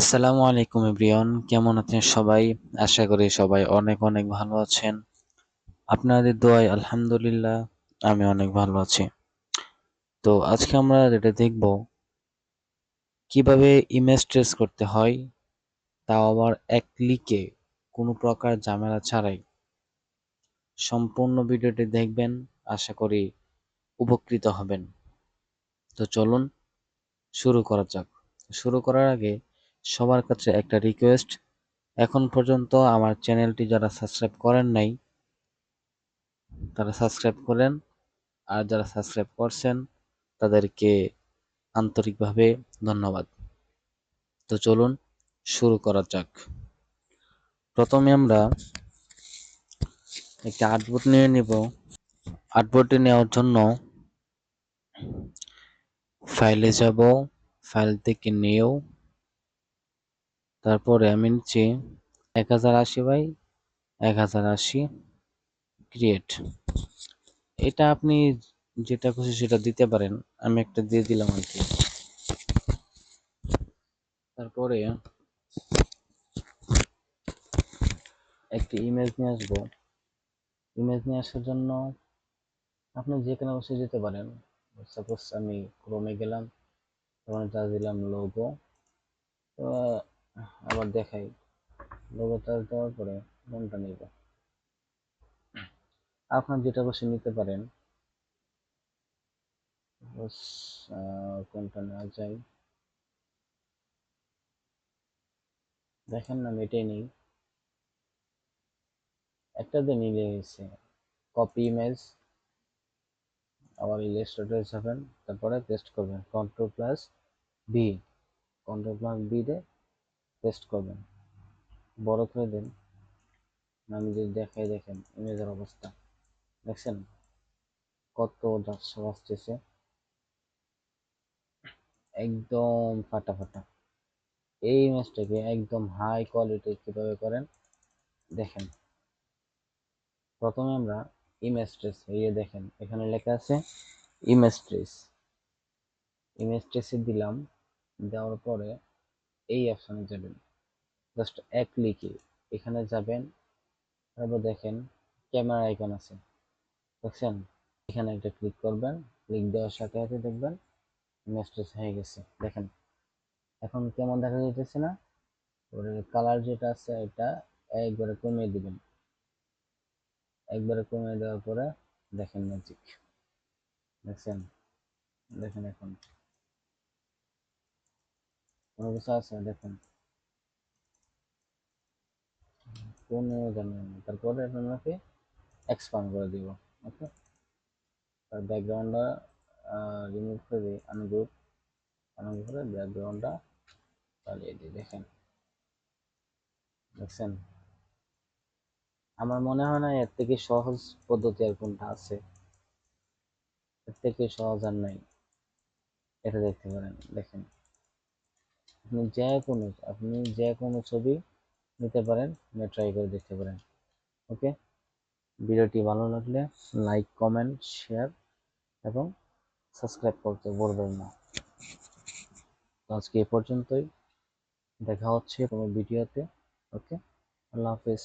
আসসালামু আলাইকুম এভরিওয়ান, কেমন আছেন সবাই? আশা করি সবাই অনেক অনেক ভালো আছেন। আপনাদের দোয়ায় আলহামদুলিল্লাহ, আমি অনেক ভালো আছি। তো আজকে আমরা যেটা দেখব, কীভাবে ইমেজ ট্রেস করতে হয়, তাও আবার এক ক্লিকে কোনো প্রকার ঝামেলা ছাড়াই। সম্পূর্ণ ভিডিওটি দেখবেন, আশা করি উপকৃত হবেন। তো চলুন, শুরু করা যাক। শুরু করার আগে সবার কাছে একটা রিকোয়েস্ট এখন পর্যন্ত আমার চ্যানেলটি যারা সাবস্ক্রাইব করেন নাই, তারা সাবস্ক্রাইব করেন। আর যারা সাবস্ক্রাইব করছেন, তাদেরকে আন্তরিকভাবে ধন্যবাদ। তো চলুন শুরু করা যাক। প্রথমে আমরা একটি আর্টবোর্ড নিয়ে নিব। আর্টবোর্ডটি নেওয়ার জন্য ফাইলে যাব। ফাইল থেকে নিয়েও তারপরে আমি নিচ্ছি এক হাজার আশি বাই এক হাজার আশি ক্রিয়েট এটা আপনি যেটা খুশি সেটা দিতে পারেন, আমি একটা দিয়ে দিলাম আর কি। তারপরে একটি ইমেজ নিয়ে আসব। ইমেজ নিয়ে আসার জন্য আপনি যেখানে বসে যেতে পারেন। সাপোজ আমি ক্রোমে গেলাম, তখন দিলাম লোগো আবার দেখাই। লোগো চার্জ দেওয়ার পরে কোনটা নিব। আপনার যেটা বসে নিতে পারেন। কোনটা নেওয়া যায়? দেখেন না এটাই নেই। একটা দিয়ে নিলে হয়েছে। কপি ইমেজ আবার ইলাস্ট্রেটর যাবেন তারপরে পেস্ট করবেন। Control plus B control plus B দিয়ে পেস্ট করবেন। বড় করে দেন। আমি যদি দেখাই দেখেন ইমেজের অবস্থা। দেখছেন? কত যাচ্ছে আসতেছে। একদম ফাটা ফাটা। এই ইমেজটাকে একদম হাই কোয়ালিটি কীভাবে করেন? দেখেন। প্রথমে আমরা ইমেজ ট্রেস এই দেখেন। এখানে লেখা আছে ইমেজ ট্রেস ইমেজ ট্রেসে দিলাম। দেওয়ার পরে এই অপশনে যাবেন জাস্ট এক ক্লিকে এখানে যাবেন, তারপর দেখেন ক্যামেরা আইকন আছে। দেখছেন? এখানে একটা ক্লিক করবেন ক্লিক দেওয়ার সাথে সাথে দেখবেন ট্রেস হয়ে গেছে। দেখেন, এখন কেমন দেখা যাইতেছে না? কালার যেটা আছে এটা একবারে কমিয়ে দিবেন। একবারে কমিয়ে দেওয়ার পরে দেখেন ম্যাজিক দেখছেন? দেখেন এখন। কিছু আছে দেখেন। কোনো জানেন তারপরে আপনাকে এক্সপান্ড করে দিব ওকে তার ব্যাকগ্রাউন্ডটা রিমুভ করে দিই আনগ্রুপ আনগ্রুপ করে ব্যাকগ্রাউন্ডটা চালিয়ে দিই, দেখেন। দেখছেন? আমার মনে হয় না এর থেকে সহজ পদ্ধতি আর কোনটা আছে। এর থেকে সহজ আর নাই। এটা দেখতে পারেন, দেখেন। আপনি যে কোনো, আপনি যে কোনো ছবি নিতে পারেন ট্রাই করে দেখতে পারেন ওকে ভিডিওটি ভালো লাগলে লাইক কমেন্ট শেয়ার এবং সাবস্ক্রাইব করতে বলবেন না। আজকে এ পর্যন্তই, দেখা হচ্ছে কোনো ভিডিওতে ওকে আল্লাহ হাফেজ।